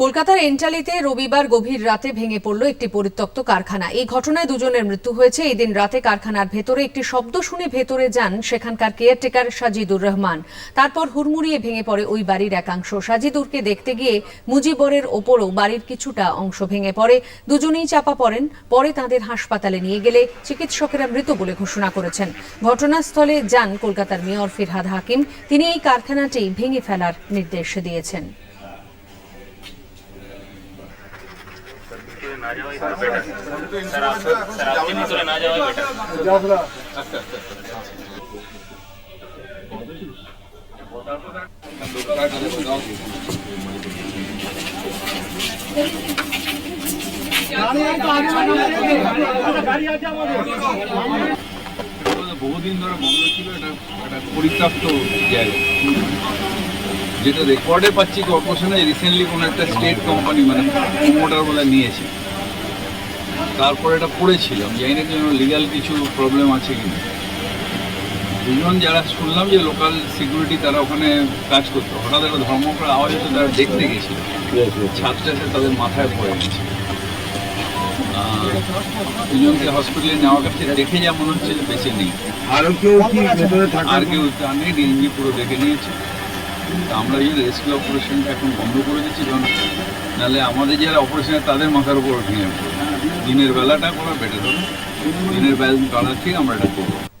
কলকাতার এন্টালিতে রবিবার গভীর রাতে ভেঙে পড়ল একটি পরিত্যক্ত কারখানা। এই ঘটনায় দুজনের মৃত্যু হয়েছে। এই দিন রাতে কারখানার ভেতরে একটি শব্দ শুনে ভেতরে যান সেখানকার কেয়ারটেকার সাজিদুর রহমান। তারপর হুড়মুড়িয়ে ভেঙে পড়ে ওই বাড়ির একাংশ। সাজিদুরকে দেখতে গিয়ে মুজিবরের ওপরও বাড়ির কিছুটা অংশ ভেঙে পড়ে। দুজনেই চাপা পড়েন। পরে তাদের হাসপাতালে নিয়ে গেলে চিকিৎসকেরা মৃত বলে ঘোষণা করেছেন। ঘটনাস্থলে যান কলকাতার মেয়র ফিরহাদ হাকিম। তিনি এই কারখানাটি ভেঙে ফেলার নির্দেশ দিয়েছেন। বহুদিন ধরে বন্ধ ছিল এটা একটা পরিত্যক্ত জায়গা। যেটা রেকর্ডে পাচ্ছি কর্পোরেশনে রিসেন্টলি কোনো একটা স্টেট কোম্পানি মানে প্রোমোটার বলে নিয়েছে। তারপর এটা পড়েছিলাম জানি না কোনো লিগাল কিছু প্রবলেম আছে কিনা। দুজন যারা শুনলাম যে লোকাল সিকিউরিটি তারা ওখানে কাজ করতো হঠাৎ একটা ধর্মকর আওয়াজ হতো তারা দেখতে গেছিল। ছাদটা এসে তাদের মাথায় পড়ে গেছে। আর দুজনকে হসপিটালে নেওয়ার কাছে দেখে যা মনে হচ্ছে যে বেঁচে নেই। আরও কেউ আর কেউ জানে ডিএনজি পুরো দেখে নিয়েছে। আমরা এই রেস্কিউ অপারেশনটা এখন বন্ধ করে দিচ্ছি, কারণ নাহলে আমাদের যারা অপারেশন তাদের মাথার উপর ভেঙে দিনের বেলাটা করা বেটার হবে। দিনের বেলা আমরা এটা করব।